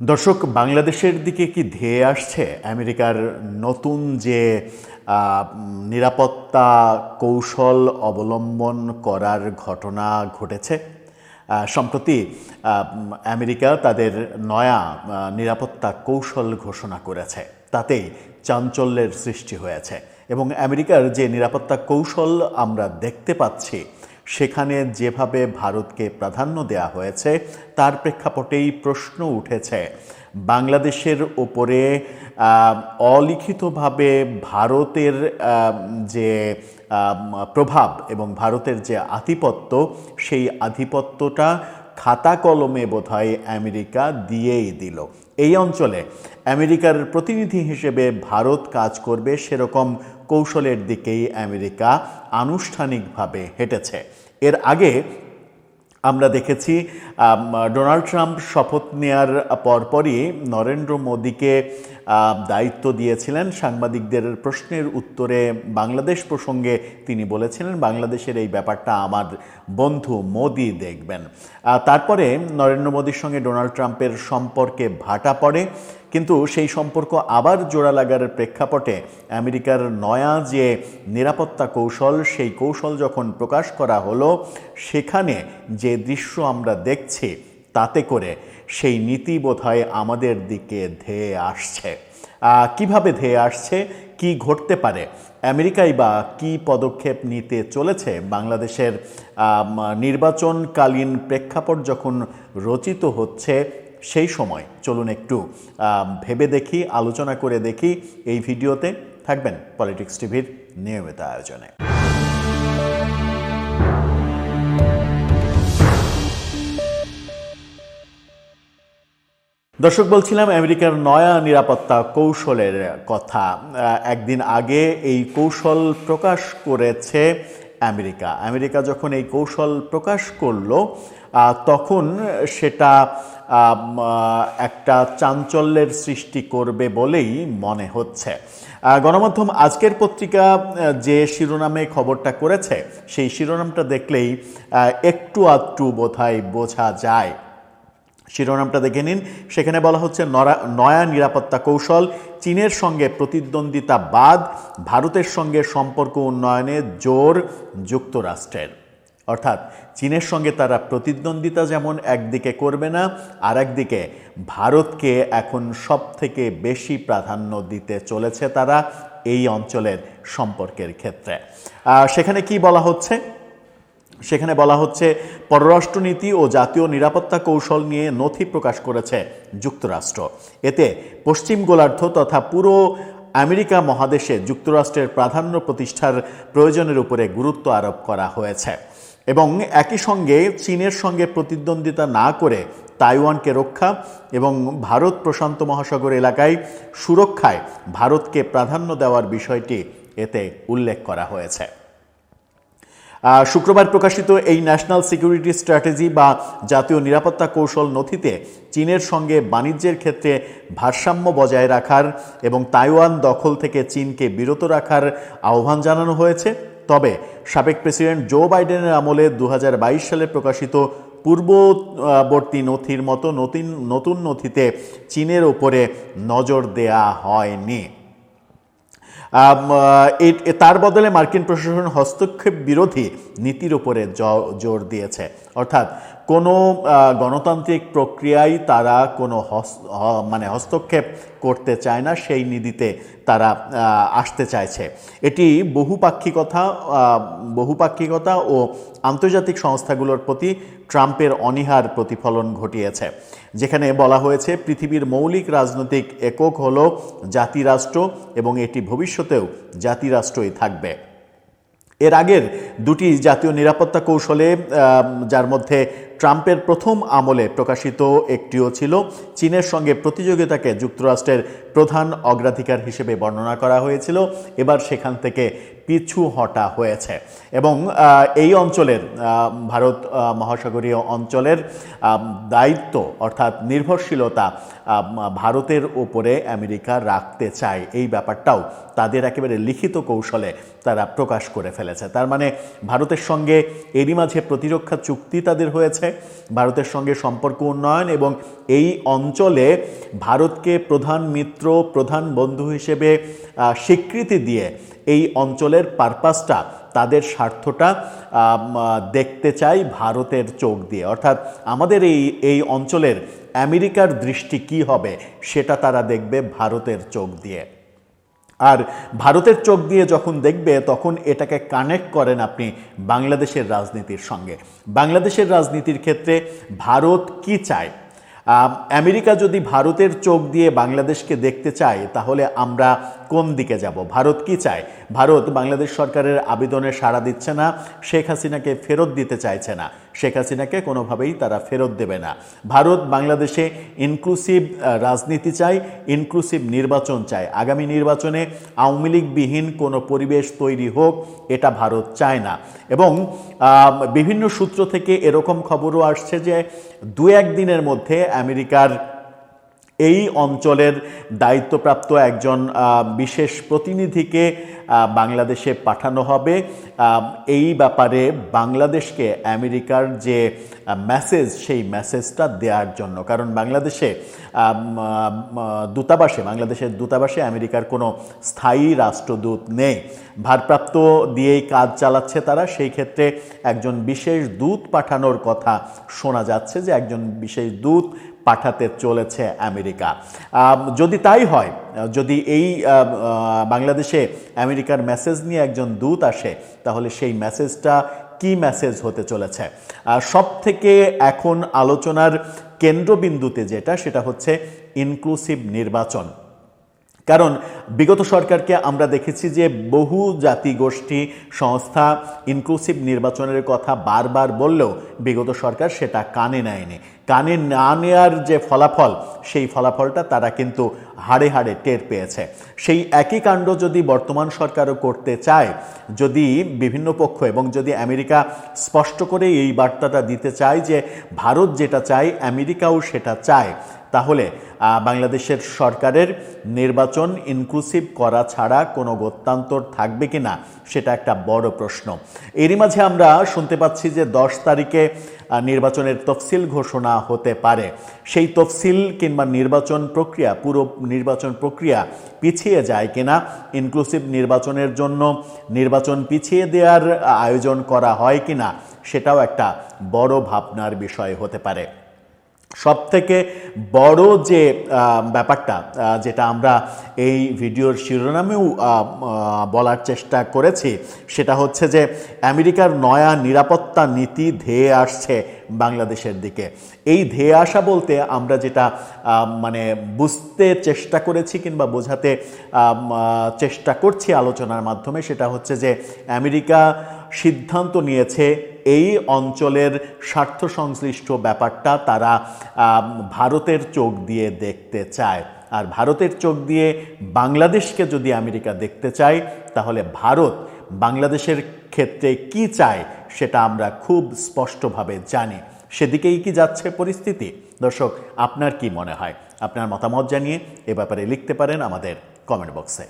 দর্শক, বাংলাদেশের দিকে কি ধেয়ে আসছে? আমেরিকার নতুন যে নিরাপত্তা কৌশল অবলম্বন করার ঘটনা ঘটেছে সম্প্রতি আমেরিকা তাদের নয়া নিরাপত্তা কৌশল ঘোষণা করেছে। তাতেই চাঞ্চল্যের সৃষ্টি হয়েছে এবং আমেরিকার যে নিরাপত্তা কৌশল আমরা দেখতে পাচ্ছি সেখানে যেভাবে ভারতকে প্রাধান্য দেওয়া হয়েছে, তার প্রেক্ষাপটেই প্রশ্ন উঠেছে। বাংলাদেশের ওপরে অলিখিতভাবে ভারতের যে প্রভাব এবং ভারতের যে আধিপত্য, সেই আধিপত্যটা খাতা কলমে বোধহয় আমেরিকা দিয়েই দিল। এই অঞ্চলে আমেরিকার প্রতিনিধি হিসেবে ভারত কাজ করবে সেরকম কৌশলের দিকেই আমেরিকা আনুষ্ঠানিকভাবে হেঁটেছে। এর আগে আমরা দেখেছি ডোনাল্ড ট্রাম্প শপথ নেয়ার পরপরই নরেন্দ্র মোদীকে দায়িত্ব দিয়েছিলেন সাংবাদিকদের প্রশ্নের উত্তরে বাংলাদেশ প্রসঙ্গে তিনি বলেছিলেন, বাংলাদেশের এই ব্যাপারটা আমার বন্ধু মোদি দেখবেন। তারপরে নরেন্দ্র মোদীর সঙ্গে ডোনাল্ড ট্রাম্পের সম্পর্কে ভাটা পড়ে, কিন্তু সেই সম্পর্ক আবার জোড়া লাগার প্রেক্ষাপটে আমেরিকার নয়া যে নিরাপত্তা কৌশল, সেই কৌশল যখন প্রকাশ করা হলো, সেখানে যে দৃশ্য আমরা দেখছি, তাতে করে সেই নীতি বোধহয় আমাদের দিকে ধেয়ে আসছে। কীভাবে ধেয়ে আসছে? কি ঘটতে পারে? আমেরিকাই বা কি পদক্ষেপ নিতে চলেছে? বাংলাদেশের নির্বাচনকালীন প্রেক্ষাপট যখন রচিত হচ্ছে, সেই সময়। চলুন একটু ভেবে দেখি, আলোচনা করে দেখি এই ভিডিওতে থাকবেন পলিটিক্স টিভির নিয়মিত আয়োজনে। দর্শক, বলছিলাম আমেরিকার নয়া নিরাপত্তা কৌশলের কথা। একদিন আগে এই কৌশল প্রকাশ করেছে আমেরিকা। আমেরিকা যখন এই কৌশল প্রকাশ করল তখন সেটা একটা চাঞ্চল্যের সৃষ্টি করবে বলেই মনে হচ্ছে। গণমাধ্যম আজকের পত্রিকা যে শিরোনামে খবরটা করেছে, সেই শিরোনামটা দেখলেই একটু আধটু বোধহয় বোঝা যায়। শিরোনামটা দেখে নিন। সেখানে বলা হচ্ছে নয়া নিরাপত্তা কৌশল, চীনের সঙ্গে প্রতিদ্বন্দ্বিতা বাদ ভারতের সঙ্গে সম্পর্ক উন্নয়নে জোর যুক্তরাষ্ট্রের। অর্থাৎ চীনের সঙ্গে তারা প্রতিদ্বন্দ্বিতা যেমন একদিকে করবে না আর একদিকে ভারতকে এখন সব থেকে বেশি প্রাধান্য দিতে চলেছে তারা এই অঞ্চলের সম্পর্কের ক্ষেত্রে। সেখানে কি বলা হচ্ছে? সেখানে বলা হচ্ছে, পররাষ্ট্রনীতি ও জাতীয় নিরাপত্তা কৌশল নিয়ে নথি প্রকাশ করেছে যুক্তরাষ্ট্র। এতে পশ্চিম গোলার্ধ তথা পুরো আমেরিকা মহাদেশে যুক্তরাষ্ট্রের প্রাধান্য প্রতিষ্ঠার প্রয়োজনের উপরে গুরুত্ব আরোপ করা হয়েছে এবং একই সঙ্গে চীনের সঙ্গে প্রতিদ্বন্দ্বিতা না করে তাইওয়ানকে রক্ষা এবং ভারত প্রশান্ত মহাসাগর এলাকায় সুরক্ষায় ভারতকে প্রাধান্য দেওয়ার বিষয়টি এতে উল্লেখ করা হয়েছে। শুক্রবার প্রকাশিত এই ন্যাশনাল সিকিউরিটি স্ট্র্যাটেজি বা জাতীয় নিরাপত্তা কৌশল নথিতে চীনের সঙ্গে বাণিজ্যের ক্ষেত্রে ভারসাম্য বজায় রাখার এবং তাইওয়ান দখল থেকে চীনকে বিরত রাখার আহ্বান জানানো হয়েছে। তবে সাবেক প্রেসিডেন্ট জো বাইডেনের আমলে দু হাজার বাইশ সালে প্রকাশিত পূর্ববর্তী নথির মতো নতুন নতুন নথিতে চীনের ওপরে নজর দেয়া হয়নি। তার বদলে মার্কিন প্রশাসন হস্তক্ষেপ বিরোধী নীতির উপরে জোর দিয়েছে। অর্থাৎ কোনো গণতান্ত্রিক প্রক্রিয়ায় তারা কোনো মানে হস্তক্ষেপ করতে চায় না, সেই নীতিতে তারা আসতে চাইছে। এটি বহুপাক্ষিকতা বহুপাক্ষিকতা ও আন্তর্জাতিক সংস্থাগুলোর প্রতি ট্রাম্পের অনীহার প্রতিফলন ঘটিয়েছে। যেখানে বলা হয়েছে, পৃথিবীর মৌলিক রাজনৈতিক একক হল জাতিরাষ্ট্র এবং এটি ভবিষ্যতেও জাতিরাষ্ট্রই থাকবে। এর আগের দুটি জাতীয় নিরাপত্তা কৌশলে যার মধ্যে ট্রাম্পের প্রথম আমলে প্রকাশিত একটিও ছিল। চীনের সঙ্গে প্রতিযোগিতাকে যুক্তরাষ্ট্রের প্রধান অগ্রাধিকার হিসেবে বর্ণনা করা হয়েছিল। এবার সেখান থেকে পিছু হটা হয়েছে। এবং এই অঞ্চলের ভারত মহাসাগরীয় অঞ্চলের দায়িত্ব অর্থাৎ নির্ভরশীলতা ভারতের ওপরে আমেরিকা রাখতে চায়। এই ব্যাপারটাও তাদের একেবারে লিখিত কৌশলে তারা প্রকাশ করে ফেলেছে। তার মানে ভারতের সঙ্গে এরই মাঝে প্রতিরক্ষা চুক্তি তাদের হয়েছে। ভারতের সঙ্গে সম্পর্ক উন্নয়ন এবং এই অঞ্চলে ভারতকে প্রধান মিত্র, প্রধান বন্ধু হিসেবে স্বীকৃতি দিয়ে এই অঞ্চলের পারপাসটা, তাদের স্বার্থটা দেখতে চাই ভারতের চোখ দিয়ে। অর্থাৎ আমাদের এই এই অঞ্চলের আমেরিকার দৃষ্টি কি হবে, সেটা তারা দেখবে ভারতের চোখ দিয়ে। আর ভারতের চোখ দিয়ে যখন দেখবে, তখন এটাকে কানেক্ট করেন আপনি বাংলাদেশের রাজনীতির সঙ্গে। বাংলাদেশের রাজনীতির ক্ষেত্রে ভারত কি চায়? আমেরিকা যদি ভারতের চোখ দিয়ে বাংলাদেশকে দেখতে চায়, তাহলে আমরা কোন দিকে যাব? ভারত কি চায়? ভারত বাংলাদেশ সরকারের আবেদনে সাড়া দিচ্ছে না, শেখ হাসিনাকে ফেরত দিতে চাইছে না। শেখ হাসিনাকে কোনোভাবেই তারা ফেরত দেবে না। ভারত বাংলাদেশে ইনক্লুসিভ রাজনীতি চায় ইনক্লুসিভ নির্বাচন চায়। আগামী নির্বাচনে আওয়ামী লীগবিহীন কোনো পরিবেশ তৈরি হোক, এটা ভারত চায় না। এবং বিভিন্ন সূত্র থেকে এরকম খবরও আসছে যে দু একদিনের মধ্যে আমেরিকার এই অঞ্চলের দায়িত্বপ্রাপ্ত একজন বিশেষ প্রতিনিধিকে বাংলাদেশে পাঠানো হবে। এই ব্যাপারে বাংলাদেশকে আমেরিকার যে মেসেজ সেই মেসেজটা দেওয়ার জন্য। কারণ বাংলাদেশে দূতাবাসে, বাংলাদেশের দূতাবাসে আমেরিকার কোনো স্থায়ী রাষ্ট্রদূত নেই। ভারপ্রাপ্ত দিয়েই কাজ চালাচ্ছে তারা। সেই ক্ষেত্রে একজন বিশেষ দূত পাঠানোর কথা শোনা যাচ্ছে যে, একজন বিশেষ দূত পাঠাতে চলেছে আমেরিকা। যদি তাই হয়, যদি এই বাংলাদেশে আমেরিকার মেসেজ নিয়ে একজন দূত আসে, তাহলে সেই মেসেজটা কি মেসেজ হতে চলেছে? সব থেকে এখন আলোচনার কেন্দ্রবিন্দুতে যেটা, সেটা হচ্ছে ইনক্লুসিভ নির্বাচন। কারণ বিগত সরকারকে আমরা দেখেছি যে বহু জাতি গোষ্ঠী, সংস্থা ইনক্লুসিভ নির্বাচনের কথা বারবার বললেও বিগত সরকার সেটা কানে নেয়নি। কানে না নেয়ার যে ফলাফল, সেই ফলাফলটা তারা কিন্তু হাড়ে হাড়ে টের পেয়েছে। সেই একই কাণ্ড যদি বর্তমান সরকারও করতে চায়, যদি বিভিন্ন পক্ষ এবং যদি আমেরিকা স্পষ্ট করে এই বার্তাটা দিতে চায় যে ভারত যেটা চায়, আমেরিকাও সেটা চায় তাহলে বাংলাদেশের সরকারের নির্বাচন ইনক্লুসিভ করা ছাড়া কোনো গত্যান্তর থাকবে কি না, সেটা একটা বড় প্রশ্ন। এরই মাঝে আমরা শুনতে পাচ্ছি যে দশ তারিখে নির্বাচনের তফসিল ঘোষণা হতে পারে। সেই তফসিল কিংবা নির্বাচন প্রক্রিয়া, পুরো নির্বাচন প্রক্রিয়া পিছিয়ে যায় কিনা ইনক্লুসিভ নির্বাচনের জন্য নির্বাচন পিছিয়ে দেওয়ার আয়োজন করা হয় কিনা সেটাও একটা বড় ভাবনার বিষয় হতে পারে। সব থেকে বড় যে ব্যাপারটা যেটা আমরা এই ভিডিওর শিরোনামেও বলার চেষ্টা করেছি, সেটা হচ্ছে যে আমেরিকার নয়া নিরাপত্তা নীতি ধেয়ে আসছে বাংলাদেশের দিকে। এই ধেয়ে আসা বলতে আমরা যেটা মানে বুঝতে চেষ্টা করেছি কিংবা বোঝাতে চেষ্টা করছি আলোচনার মাধ্যমে, সেটা হচ্ছে যে আমেরিকা সিদ্ধান্ত নিয়েছে এই অঞ্চলের স্বার্থ সংশ্লিষ্ট ব্যাপারটা তারা ভারতের চোখ দিয়ে দেখতে চায়। আর ভারতের চোখ দিয়ে বাংলাদেশকে যদি আমেরিকা দেখতে চায়, তাহলে ভারত বাংলাদেশের ক্ষেত্রে কি চায় সেটা আমরা খুব স্পষ্টভাবে জানি। সেদিকেই কি যাচ্ছে পরিস্থিতি? দর্শক, আপনার কি মনে হয়? আপনার মতামত জানিয়ে এ ব্যাপারে লিখতে পারেন আমাদের কমেন্ট বক্সে।